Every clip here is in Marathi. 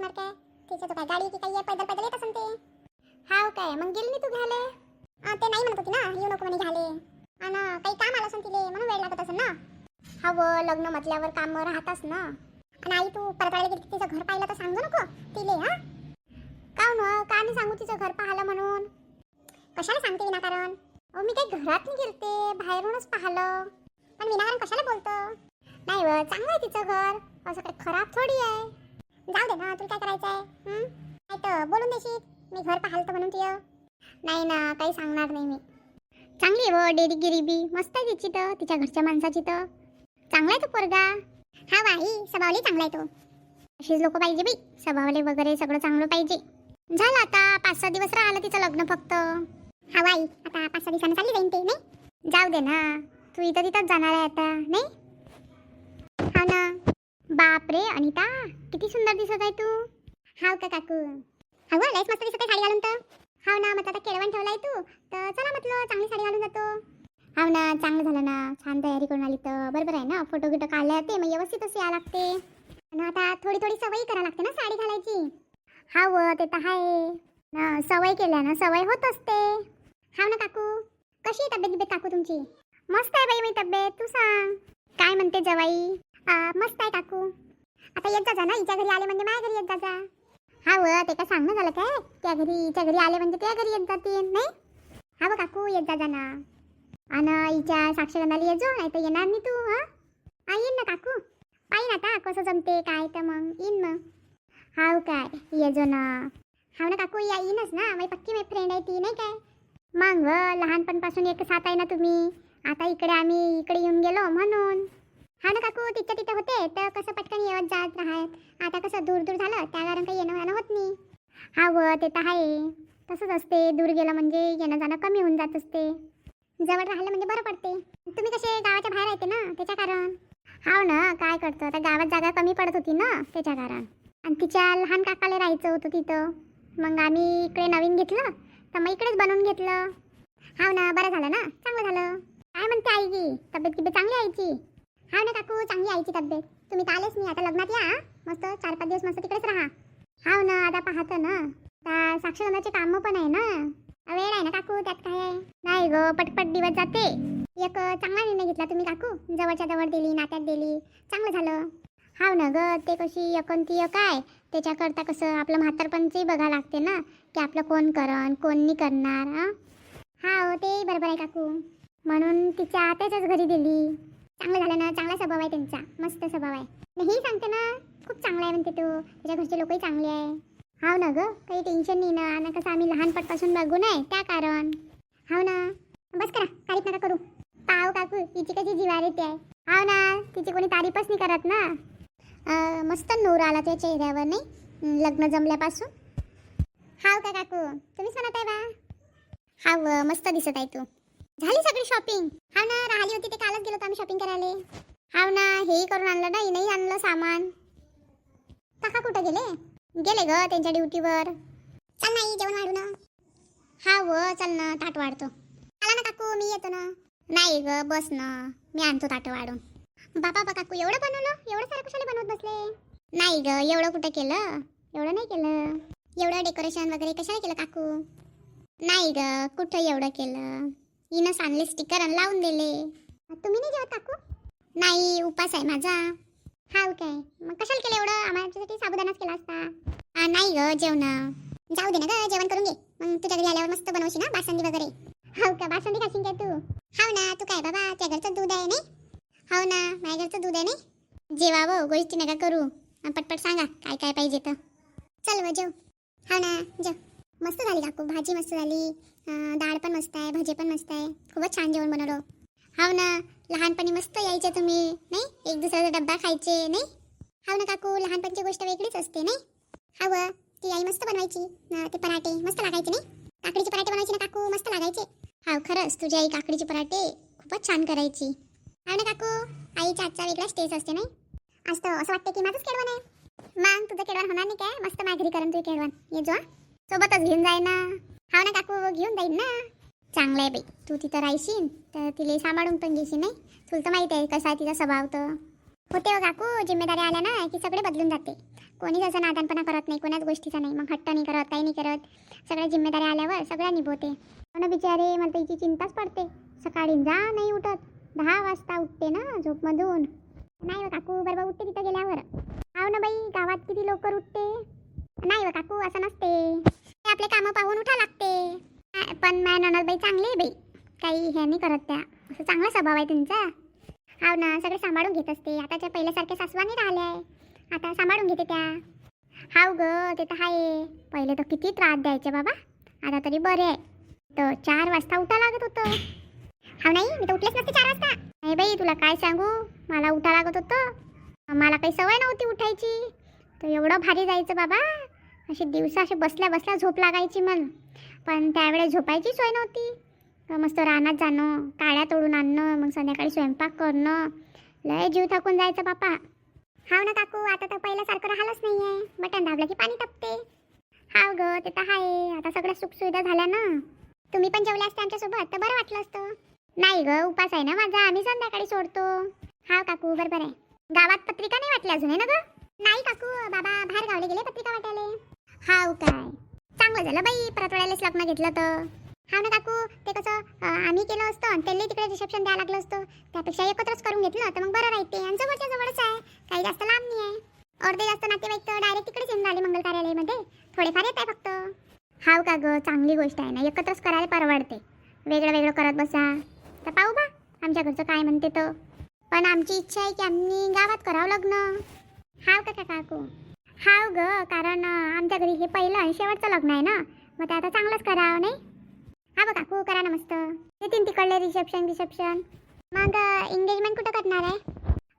लागणार काय तिचं तो काय गाडी की काही पैदल पैदल येत असेल ते. हाव काय मग गेली नाही तू घ्यायला? अं, ते नाही म्हणत होती ना येऊ नको म्हणे घ्याले आणि काही काम आलं असेल तिले म्हणून वेळ लागत असेल ना. हवं लग्न म्हटल्यावर काम राहतास ना. आणि आई तू परत वेळेला गेली तिचं घर पाहिलं तर सांगू नको तिले हा? का न हो? का नाही सांगू तिचं घर पाहिलं म्हणून? कशाला सांगते विनाकारण? अहो मी काही घरात नाही गेलते बाहेरूनच पाहिलं. पण विनाकारण कशाला बोलतं? नाही व चांगलं आहे तिचं घर. असं काही खराब थोडी आहे. जाऊ दे ना तुला काय करायचं आहे हं? नाही तर बोलून देशील. मी घर पाहाल तर म्हणून तुझं. नाही ना काही सांगणार नाही मी. चांगली आहे व डेरी गिरीबी. मस्त आहे तिची तर तिच्या घरच्या माणसाची तर. चांगला आहे तो पोरगा. हा बाई स्वभावली चांगला आहे तो. अशीच लोक पाहिजे बाई. स्वभावले वगैरे सगळं चांगलं पाहिजे. झालं आता पाच सहा दिवस राहिलं तिचं लग्न फक्त. हा बाई आता पाच सहा दिवसांनी चालली जाईन ते नाही? जाऊ दे ना. तू इथं तिथंच जाणार आहे आता नाही? हा ना. बापरे अनिता किती सुंदर दिसत आहे तू. हाव का काकू? हा लयच मस्त दिसत आहे साडी घालून तर. हाव ना मग आता केळवण ठेवलाय तू. तर चला म्हटलं चांगली साडी घालून जातो. हाव ना चांगलं झालं ना. छान तयारी करून आली तर. बरोबर आहे ना? फोटो गिटो काढले ते मग व्यवस्थितच यावं लागते. आणि आता थोडी थोडी सवयी करावं लागते ना साडी घालायची. हाव व ते तर आहे. ना सवय केल्या ना सवय होत असते. हाव ना काकू? कशी आहे तब्येत बिब्येत काकू तुमची? मस्त आहे बाई मी तब्येत. तू सांग. काय म्हणते जवाई? मस्त आहे काकू. आता येत जा ना हिच्या घरी आले म्हणजे माझ्या घरी येत जा हा व ते काय सांगणं झालं काय? त्या घरी हिच्या घरी आले म्हणजे त्या घरी येत जातील नाही? हा व काकू येत जा ना. आणि हिच्या साक्षगंधाला ये जो नाही तर येणार नाही तू हा? हा येईन ना काकू. पाहिन आता कसं जमते काय तर मग येईन मग. हाव काय ये जो ना. हाव ना काकू या येईनच ना. माझी पक्की माझी फ्रेंड आहे ती नाही काय? मग लहानपणापासून एक साथ आहे ना तुम्ही. आता इकडे आम्ही इकडे येऊन गेलो म्हणून. हा ना काकू तिथं तिथं होते. तर कसं पटकन येत जात राहत. आता कसं दूर दूर झालं त्या कारण काही येणं जाणं होत नाही. हा व ते तर आहे. तसंच असते. दूर गेलं म्हणजे येणं जाणं कमी होऊन जात असते. जवळ राहिलं म्हणजे बरं पडते. तुम्ही कसे गावाच्या बाहेर येते ना त्याच्या कारण? हाव ना काय करतो? आता गावात जागा कमी पडत होती ना त्याच्या कारण. आणि तिच्या लहान काकाला राहायचं होतं तिथं. मग आम्ही इकडे नवीन घेतलं तर मग इकडेच बनवून घेतलं. हाव ना बरं झालं ना? चांगलं झालं. काय म्हणते आई की तब्येत किती चांगली आहे आईची? हा ना काकू चांगली आईची तब्येत. तुम्ही तर आलेच नाही आता लग्नात या. मस्त चार पाच दिवस मस्त तिकडेच राहा. हाव ना आता पाहतो ना. आता साक्षरणाचे कामं पण आहे ना. वेळ आहे ना काकू त्यात काय आहे? नाही ग पटपट दिवस जाते. एक चांगला निर्णय घेतला तुम्ही काकू. जवळच्या जवळ दिली नात्यात दिली. चांगलं झालं. हाव ना ग ते कशी एकोणती काय त्याच्याकरता कसं आपलं म्हातारपणचंही बघा लागते ना की आपलं कोण करण कोण करणार हं? हा ते बरोबर आहे काकू. म्हणून तिच्या त्याच्याच घरी दिली. चांगलं झालं ना? चांगला स्वभाव आहे त्यांचा. मस्त स्वभाव आहे. नाही ही सांगते ना खूप चांगला आहे म्हणते तो. त्याच्या घरचे लोकही चांगले आहे. हाव ना ग? काही टेन्शन नाही ना. आणि कसं आम्ही लहानपणापासून बघू नये त्या कारण. हाव ना? बस करा. तारीफ नका करू. पाव काकू तिची कशी जिवारीती येते आहे. हाव ना? तिची कोणी तारीफच नाही करत ना? मस्त नूर आला त्या चेहऱ्यावर नाही? लग्न जमल्यापासून. हाव का काकू? तुम्हीच म्हणत आहे बा. हाव मस्त दिसत आहे तू. झाली सगळी शॉपिंग हा ना राहिली होती ते कालच गेलो आम्ही शॉपिंग करायला. हाव ना हेही करून आणलं ना नाही आणलं सामान. काका कुठं गेले? गेले ग त्यांच्या ड्युटीवर चल नाही जेवण वाढू ना. हा व चल ना ताट वाढतो. आला ना काकू मी येतो ना. नाही ग बस ना. मी आणतो ताट वाढून. बापा बा काकू एवढं बनवलं? एवढं सारं कशाला बनवत बसले? नाही ग एवढं कुठं केलं? एवढं नाही केलं. एवढं डेकोरेशन वगैरे कशाला केलं काकू? नाही ग कुठं एवढं केलं? हिनं आणले स्टिकर आणि लावून दिले. तुम्ही नाही जेवत काकू? नाही उपास आहे माझा. हाव काय मग कशाला केलं एवढं? आमच्यासाठी साबुदानाच केला असता. नाही ग जेवण. जाऊ दे ना ग जेवण करून घे. मग तुझ्या घरी आल्यावर मस्त बनवशी ना बासंदी वगैरे. हाव का बासंदी खाशील काय तू? हाव ना तू काय बाबा त्या घरचं दूध आहे नाही? हाव ना माझ्या घरचं दूध आहे नाही? जेवावं गोष्टी नका करू. पटपट सांगा काय काय पाहिजे तर. चल व जेव. हाव ना जेव. मस्त झाली काकू भाजी मस्त झाली. डाळ पण मस्त आहे भाजी पण मस्त आहे. खूपच छान जेवण बनवलं हो. हाव ना लहानपणी मस्त यायचे तुम्ही नाही? एक दुसऱ्याचा डब्बा खायचे नाही? हाव ना काकू लहानपणची गोष्ट वेगळीच असते नाही? हाव ती आई मस्त बनवायची ना ते पराठे मस्त लागायचे नाही? काकडीचे पराठे बनवायचे ना काकू मस्त लागायचे. हाव खरंच तुझी आई काकडीचे पराठे खूपच छान करायची. हाव ना काकू आईच्या आजचा वेगळाच टेस्ट असते नाही? आज तर असं वाटतं की माझंच केळवण आहे. मग तुझं केळवण होणार नाही काय? मस्त माघारी करून तुझी केळवण. ये जो सोबतच घेऊन जाय ना. हा ना काकू घेऊन जाईन ना. चांगलं आहे बाई. तू तिथं राहशील तर तिला सांभाळून पण घेशील नाही. तुला तर माहिती आहे कसा आहे तिचा स्वभाव तर होते हो काकू जिम्मेदारी आल्या ना की सगळे बदलून जाते. कोणीच असं नादानपणा करत नाही कोणाच गोष्टीचा नाही. मग हट्ट नाही करत काही नाही करत. सगळ्या जिम्मेदारी आल्यावर सगळ्या निभवते. पण बिचारे मला तिची चिंताच पडते. सकाळी जा नाही उठत. दहा वाजता उठते ना झोपमधून. नाही हो काकू बरोबर उठते तिथं गेल्यावर. आव ना बाई गावात किती लवकर उठते? नाही हो काकू असं नसते. ते आपले कामं पाहून उठा लागते. पण माझ्या ननदबाई चांगली आहे बाई. काही हे नाही करत त्या. असं चांगला स्वभाव आहे तुमचा. हाव ना सगळं सांभाळून घेत असते. आताच्या पहिल्यासारख्या सासवा नाही राहिल्या आहे. आता सांभाळून घेते त्या. हाव ग ते तर आहे. पहिले तर किती त्रास द्यायचे बाबा. आता तरी बरे आहे. तर चार वाजता उठा लागत होतं. हाव नाही मी तर उठलेच नसते चार वाजता. नाही बाई तुला काय सांगू? मला उठा लागत होतं. मला काही सवय नव्हती उठायची. तर एवढं भारी जायचं बाबा. अशी दिवसा असे बसल्या बसल्या झोप लागायची मग पण त्यावेळेस झोपायची सोय नव्हती. मस्त रानात जाणं काळ्या तोडून आणणं मग संध्याकाळी स्वयंपाक करणं. लय जीव थकून जायचं बापा. हाव ना काकू आता तर पहिल्यासारखं राहिलंच नाही आहे बटन दाबलं की पाणी तपते. हाव ग ते तर आहे आता सगळ्या सुखसुविधा झाल्या ना. तुम्ही पण जेवले असते आमच्यासोबत तर बरं वाटलं असतं. नाही ग उपास आहे ना माझा. आम्ही संध्याकाळी सोडतो. हाव काकू बरोबर आहे. गावात पत्रिका नाही वाटली अजून आहे ना ग? नाही काकू बाबा बाहेर गावले गेले पत्रिका वाटायला. हाव काय. चांगलं झालं बाई परत वेळेलाच लग्न घेतलं तर हा ना काकू ते कसं आम्ही केलं असतं आणि त्यांनी तिकडे रिसेप्शन द्यायला लागलं असतं. त्यापेक्षा एकत्रच करून घेतलं तर मग बरं राहते. आणि जवळच्या जवळच आहे. काही जास्त लांब नाही आहे. अर्धे जास्त नातेवाईक तर डायरेक्ट तिकडेच येऊन राहिले मंगल कार्यालयामध्ये. थोडेफार येत आहे फक्त. हाव का ग चांगली गोष्ट आहे ना. एकत्रच करायला परवडते. वेगळं वेगळं करत बसा. तर पाहू बा आमच्या घरचं काय म्हणते तर पण आमची इच्छा आहे की आम्ही गावात करावं लग्न. हाव का काकू? हाव ग कारण आमच्या घरी हे पहिलं आणि शेवटचं लग्न आहे ना. मग ते आता चांगलंच करावं नाही? हा बघ काकू करा ना मस्त. येतील तिकडले रिसेप्शन रिसेप्शन मग एंगेजमेंट कुठं करणार आहे?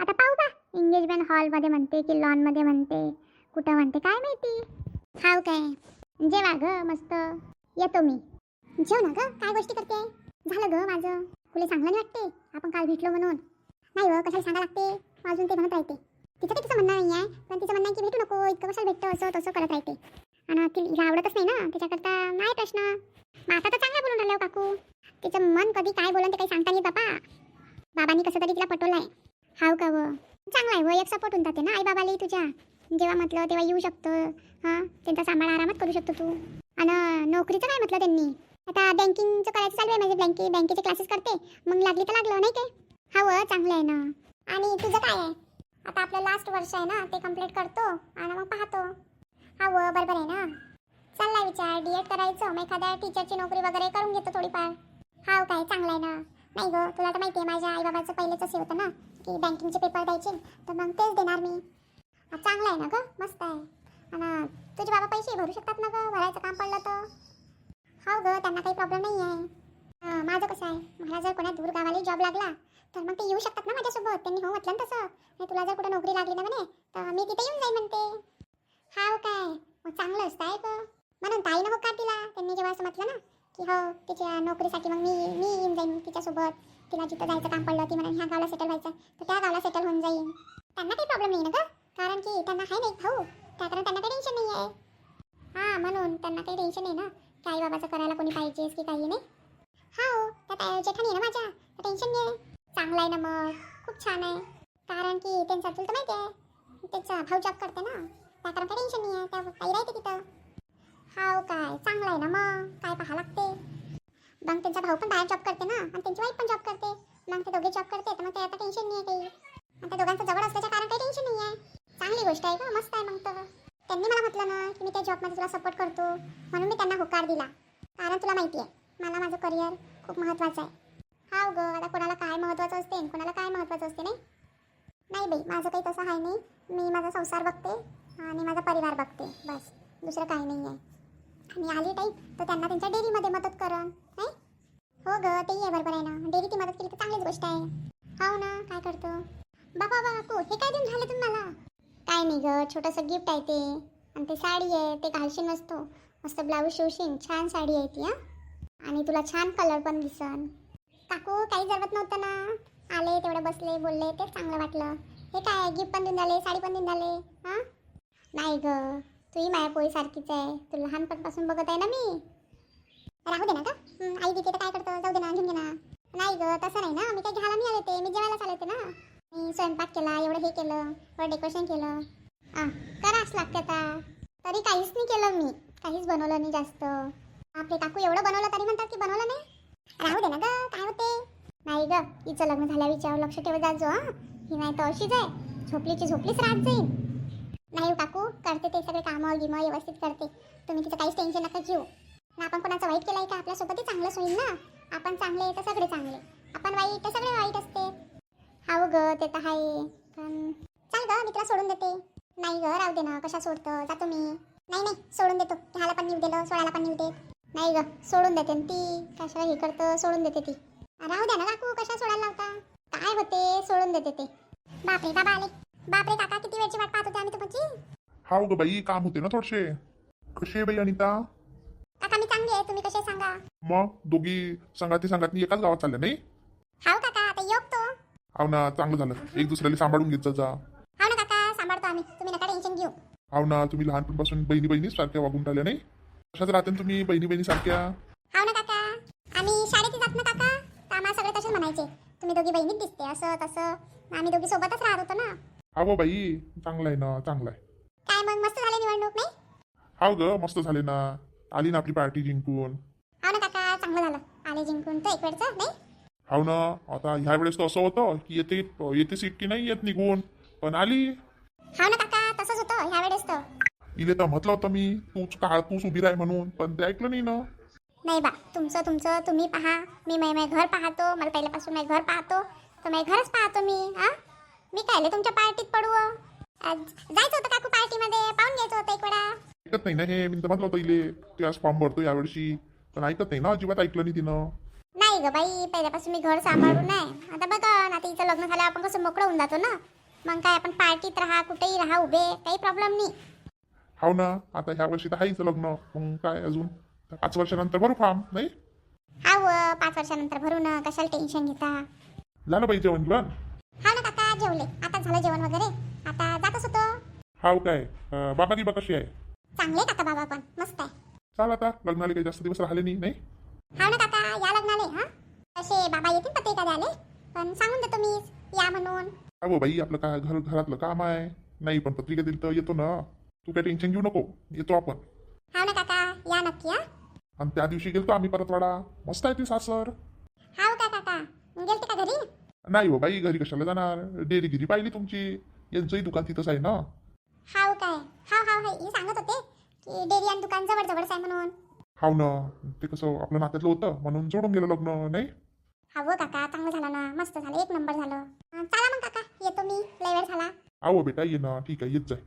आता पाहू का एंगेजमेंट हॉलमध्ये म्हणते की लॉनमध्ये म्हणते. कुठं म्हणते काय माहिती? हाव काय? जेवा ग मस्त. येतो मी. जेव ना ग काय गोष्टी करते? झालं ग माझं. तुला चांगलं नाही वाटते? आपण काल भेटलो म्हणून. नाही व कशाला सांगा लागते? अजून ते म्हणत राहते. तिचं काही तिचं म्हणणं नाही आहे पण तिचं म्हणणं आहे की भेटू नको इतकं कशाला भेटतं असं तसं करत राहते आणि तिला आवडतच नाही ना त्याच्याकरता नाही प्रश्न. मग आता तर चांगलं बोलून राहिलं हो काकू. तिचं मन कधी काय बोलून ते काही सांगता नाही बाबा बाबांनी कसं तरी तिला पटवलंय. हाव का व? चांगलं आहे व एक सपोर्ट होऊन जाते ना आई बाबालाही तुझ्या. जेव्हा म्हटलं तेव्हा येऊ शकतो. हां? त्यांचा सांभाळ आरामात करू शकतो तू. आणि नोकरीचं काय म्हटलं त्यांनी? आता बँकिंगचं करायचं चालू आहे म्हणजे बँके बँकेचे क्लासेस करते. मग लागली तर लागलं नाही ते हा व चांगलं आहे ना. आणि तुझं काय आहे? आता आपलं लास्ट वर्ष आहे ना ते कंप्लीट करतो आणि मग पाहतो. हा व बरोबर आहे ना? चाललाय विचार डी एड करायचं मग एखाद्या टीचरची नोकरी वगैरे करून घेतो थोडीफार. हा काय चांगलं आहे ना? नाही गं तुला तर माहिती आहे माझ्या आईबाबाचं पहिलेच असे होतं ना की बँकिंगचे पेपर द्यायचे तर मग तेच देणार मी. चांगलं आहे ना गं? मस्त आहे. आणि तुझे बाबा पैसे भरू शकतात ना गं? भरायचं काम पडलं तर? हो गं त्यांना काही प्रॉब्लेम नाही आहे माझं कसं आहे? मला जर कोणा दूर गावाला जॉब लागला तर मग ते येऊ शकतात ना माझ्यासोबत? त्यांनी हो म्हटलं तसं. नाही तुला जर कुठं नोकरी लागली ना म्हणे तर मी तिथे येऊन जाईन म्हणते. हाव हो काय? मग चांगलं असतं आहे ग. म्हणून ताईनं होकार का तिला? त्यांनी जेव्हा असं म्हटलं ना की हो तिच्या नोकरीसाठी मग मी मी येऊन जाईन तिच्यासोबत. तिला जिथं जायचं काम पडलं ती म्हणून ह्या गावाला सेटल व्हायचं. तर त्या गावाला सेटल होऊन जाईन. त्यांना काही प्रॉब्लेम नाही ना गं. कारण की त्यांना आहे नाही भाऊ. त्या कारण त्यांना काही टेन्शन नाही आहे. हां म्हणून त्यांना काही टेन्शन नाही ना. की आई बाबाचं करायला कोणी पाहिजेस की काही नाही. हा हो त्या जेठानी आहे ना माझ्या. टेन्शन नाही आहे. चांगलं आहे ना मग. खूप छान आहे. कारण की त्यांचा तुला माहिती आहे त्याचा भाऊ जॉब करते ना. त्या कारण काही टेन्शन नाही आहे त्या काही राहते तिथं. हाव काय चांगलं आहे ना मग. काय पाहा लागते. मग त्यांचा भाऊ पण बाहेर जॉब करते ना आणि त्यांची वाईफ पण जॉब करते. मग ते दोघे जॉब करते तर मग ते आता टेन्शन नाही आहे काही. आणि त्या दोघांचं जवळ असल्याच्या कारण काही टेन्शन नाही आहे चांगली गोष्ट आहे का मस्त आहे मग तर. त्यांनी मला म्हटलं ना की मी त्या जॉबमध्ये तुला सपोर्ट करतो. म्हणून मी त्यांना होकार दिला. कारण तुला माहिती आहे मला माझं करिअर खूप महत्त्वाचं आहे. हाव ग आता कोणाला काय महत्त्वाचं असते आणि कोणाला काय महत्त्वाचं असते नाही? नाही बाई माझं काही तसं आहे नाही. मी माझा संसार बघते आणि माझा परिवार बघते बस. दुसरं काही नाही आहे. आणि आली टाईप तर त्यांना त्यांच्या डेअरीमध्ये मदत करण नाही? हो ग तेही आहे बरोबर आहे ना. डेअरीची मदत केली तर चांगलीच गोष्ट आहे. हो ना काय करतो? बाबा बाबा हे काय देऊन तुम्ही तुम्हाला? काय नाही ग छोटंसं गिफ्ट आहे ते. आणि ते साडी आहे ते घालशील नसतो मस्त ब्लाऊज शिवशीन छान साडी आहे ती हां? आणि तुला छान कलर पण दिसन. काकू काही जरवत नव्हतं ना. आले तेवढे बसले बोलले तेच चांगलं वाटलं. हे काय गिफ्ट पण देऊन झाले साडी पण देऊन झाले हां? नाही ग तूही माया पोळीसारखीच आहे. तू लहानपणापासून बघत आहे ना मी. राहू दे ना का आई तिथे तर काय करतं? जाऊ दे ना घेऊन घे ना. नाही ग तसं नाही ना. मी काही घ्यायला नाही आले ते. मी जेवायलाच आले होते ना. मी स्वयंपाक केला एवढं हे केलं एवढं डेकोरेशन केलं. हां करावंच लागते आता. तरी काहीच नाही केलं मी. काहीच बनवलं नाही जास्त. आपले काकू एवढं बनवलं तरी म्हणतात की बनवलं नाही? राहू दे ना ग काय होते? नाही ग हिचं लग्न झाल्या विचार लक्ष ठेवत जायचो हा. ही नाही तर अशीच आहे. झोपलीची झोपलीच राहत जाईल नाही हो काकू करते ते सगळे कामं गिमं व्यवस्थित करते. तुम्ही तिचं काहीच टेन्शन नका घेऊ. ना आपण कोणाचं वाईट केलंय का? आपल्यासोबतही चांगलंच होईल ना? आपण चांगले तर सगळे चांगले आपण वाईट तर सगळे वाईट असते. हाव ग ते तर आहे. पण चाल ग मी तुला सोडून देते. नाही ग राहू दे ना कशा सोडतं? जातो मी नाही नाही सोडून देतो. ह्याला पण निव दिलं सोळाला पण निव देत नाही ग सोडून देते न ती. कशा हे करतं? सोडून देते ती. राहू द्या ना काकू कशा सोडायला लावता? काय होते? सोडून देते ते. बापरे बाबा आले. बापरे काका किती वेळची वाट पाहत होते आम्ही तुमची? हाव ग बाई काम होते ना थोडेसे. कसे बाई अनिता? काका मी चांगली आहे. तुम्ही कसे सांगा. मग दोघी संगाती संगाती एकाच गावात चालल्या नाही? हाव काका आता योग तो. हाव ना चांगलं झालं. एक दुसऱ्याला सांभाळून घेत जा. हाव ना काका सांभाळतो आम्ही. तुम्ही नका टेन्शन घेऊ. हाव ना तुम्ही लहानपणापासून बहिणी बहिणी सारख्या वागून राहिल्या नाही? कशाच राहते ना तुम्ही बहिणी बहिणी सारख्या हाव ना काका. आम्ही शाळेत जात ना काका. तर आम्हाला सगळे तसेच म्हणायचे. तुम्ही दोघी बहिणीत दिसते. असं तसं. आम्ही दोघी सोबतच राहत होतो ना. हाव बाई चांगलं आहे ना चांगलं आहे. काय मग मस्त झाले निवडणूक नाही? हाव ग मस्त झाले ना. आली ना आपली पार्टी जिंकून. हाव ना काका चांगलं झालं. आले जिंकून तर एक वेळचं नाही? हाव ना. आता ह्या वेळेस तर असं होतं की येते येते सीट की नाही येत निघून. पण आली. हाव ना काका तसंच होतं ह्या वेळेस तर. इले तर म्हटलं होतं मी तूच का तूच उभी राह म्हणून. पण ते ऐकलं नाही ना. नाही बा तुमचं तुमचं तुम्ही पहा. मी मै मै घर पाहतो. मला पहिल्यापासून मै घर पाहतो. तर मै घरच पाहतो मी हा? मी कायले तुमच्या पार्टीत पडू? आज जायचं होतं काकू पार्टीमध्ये पाहून घ्यायचं होतं एक वेळा. ऐकत नाही ना हे मी तर म्हटलं होतं इले ते आज फॉर्म भरतो यावर्षी. पण ऐकत नाही ना अजिबात ऐकलं नाही तिनं. नाही ग बाई पहिल्यापासून मी घर सांभाळून नाही. आता बघा ना आता हिचं लग्न झालं आपण कसं मोकळं होऊन जातो ना? मग काय आपण पार्टीत राहा कुठेही राहा उभे काही प्रॉब्लेम नाही. हाव ना आता ह्या वर्षी तर आहेच लग्न. मग काय अजून? पाच वर्षानंतर भरू फॉर्म नाही? हा व पाच वर्षानंतर भरू ना. कशाला टेन्शन घेता? झालं पाहिजे जेवण गिवण हा ना काका जेवले. आता झालं जेवण वगैरे. आता जातच होतं. हाव काय? अं, बाबा गिबा कशी आहे? चांगले काका बाबा पण. मस्त आहे. चाल आता लग्नाला काही जास्त दिवस राहिले नाही नाही? हा ना काका या लग्नाले हा? असे बाबा येतील पत्ते एखाद्या आले पण सांगून देतो मी या म्हणून. अहो बाई आपलं काय घर घरातलं काम आहे? नाही पण पत्रिका दिली तर येतो ना. तू काय टेन्शन घेऊ नको. येतो आपण. हा ना काका या नक्की हा. आणि त्या दिवशी गेलतो आम्ही परतवाडा मस्त आहे ती सासर. हाव का काका? गेलते का घरी? नाही हो बाई घरी कशाला जाणार? डेअरी गिरी पाहिली तुमची. यांचंही दुकान तिथंच आहे ना? हाव काय? हाव हाव हाय हे सांगत होते की डेअरी आणि दुकान जवळ जवळच आहे म्हणून. हाव ना. ते कसं आपलं नात्यातलं होतं म्हणून जोडून गेलं लग्न नाही? हा व काका चांगलं झालं ना. मस्त झालं. एक नंबर झालं. अं, चला मग काका. येतो मी. लय वेळ झाला. आहो बेटा ये ना. ठीक आहे येत जाय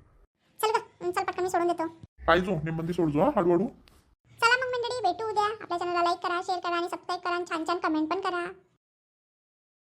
चल पटकन मी सोडून देतो. काय जो निबंधी सोडजो हा हळूहळू. चला मग मंडळी भेटू उद्या. आपल्या चॅनलला लाईक करा शेअर करा आणि सबस्क्राईब करा आणि छान छान कमेंट पण करा.